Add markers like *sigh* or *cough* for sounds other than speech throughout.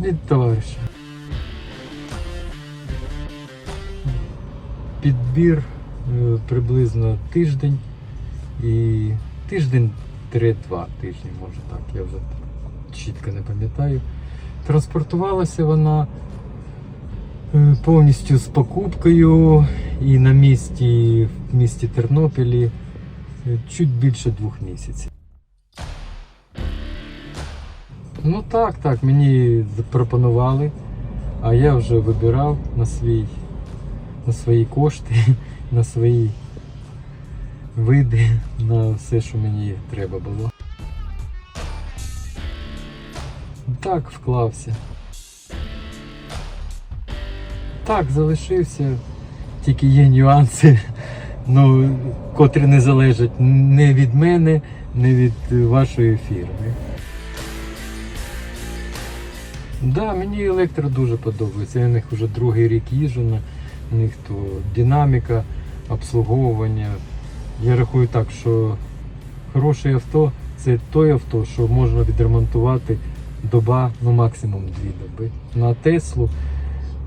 Від товариша. Підбір е, приблизно тиждень і тиждень-два тижні, може так, я вже чітко не пам'ятаю. Транспортувалася вона е, повністю з покупкою і на місці, в місті Тернопілі е, чуть більше двох місяців. Ну так, так, мені запропонували, а я вже вибирав на свій, на свої кошти, *laughs* на свої види, на все, що мені треба було. Так, вклався. Так, залишився. Тільки є нюанси, *laughs* ну, котрі не залежать не від мене, не від вашої фірми. Да, мені електро дуже подобається. Я на них вже другий рік їжджу. На них то динаміка, обслуговування. Я рахую так, що хороше авто це той авто, що можна відремонтувати доба, ну максимум дві доби. На Теслу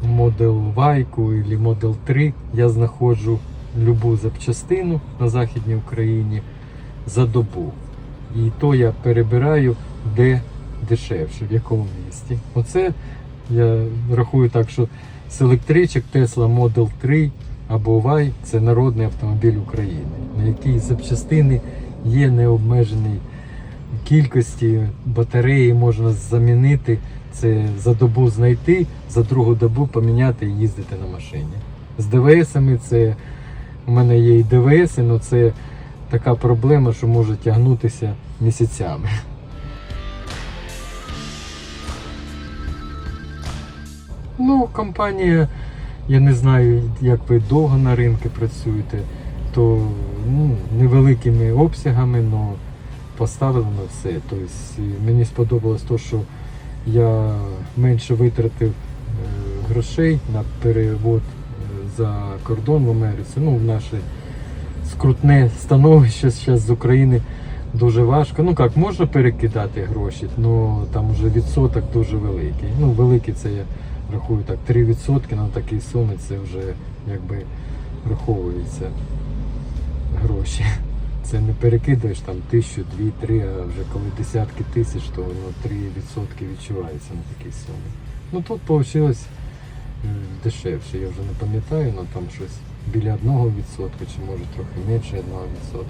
Model Y або Model 3 я знаходжу любу запчастину на Західній Україні за добу. І то я перебираю, де дешевше, в якому місті. Оце я рахую так, що з електричок Tesla Model 3 або Y це народний автомобіль України, на якій запчастини є необмеженій кількості, батареї можна замінити. Це за добу знайти, за другу добу поміняти і їздити на машині. З ДВСами це у мене є і ДВС, але це така проблема, що може тягнутися місяцями. Ну, компанія, я не знаю, як ви довго на ринку працюєте, то ну, невеликими обсягами, але поставили на все. Тобто мені сподобалось те, що я менше витратив е, грошей на перевод е, за кордон в Америці. Ну, в наше скрутне становище зараз з України дуже важко. Ну як, можна перекидати гроші, але там вже відсоток дуже великий. Ну, великий це я рахую так, 3% на такій сумі це вже якби враховується гроші. *laughs* Це не перекидаєш там тисячу, дві, три, а вже коли десятки тисяч, то ну, 3% відчувається на такій сумі. Ну тут вийшло дешевше, я вже не пам'ятаю, але там щось біля 1% чи може трохи менше 1%.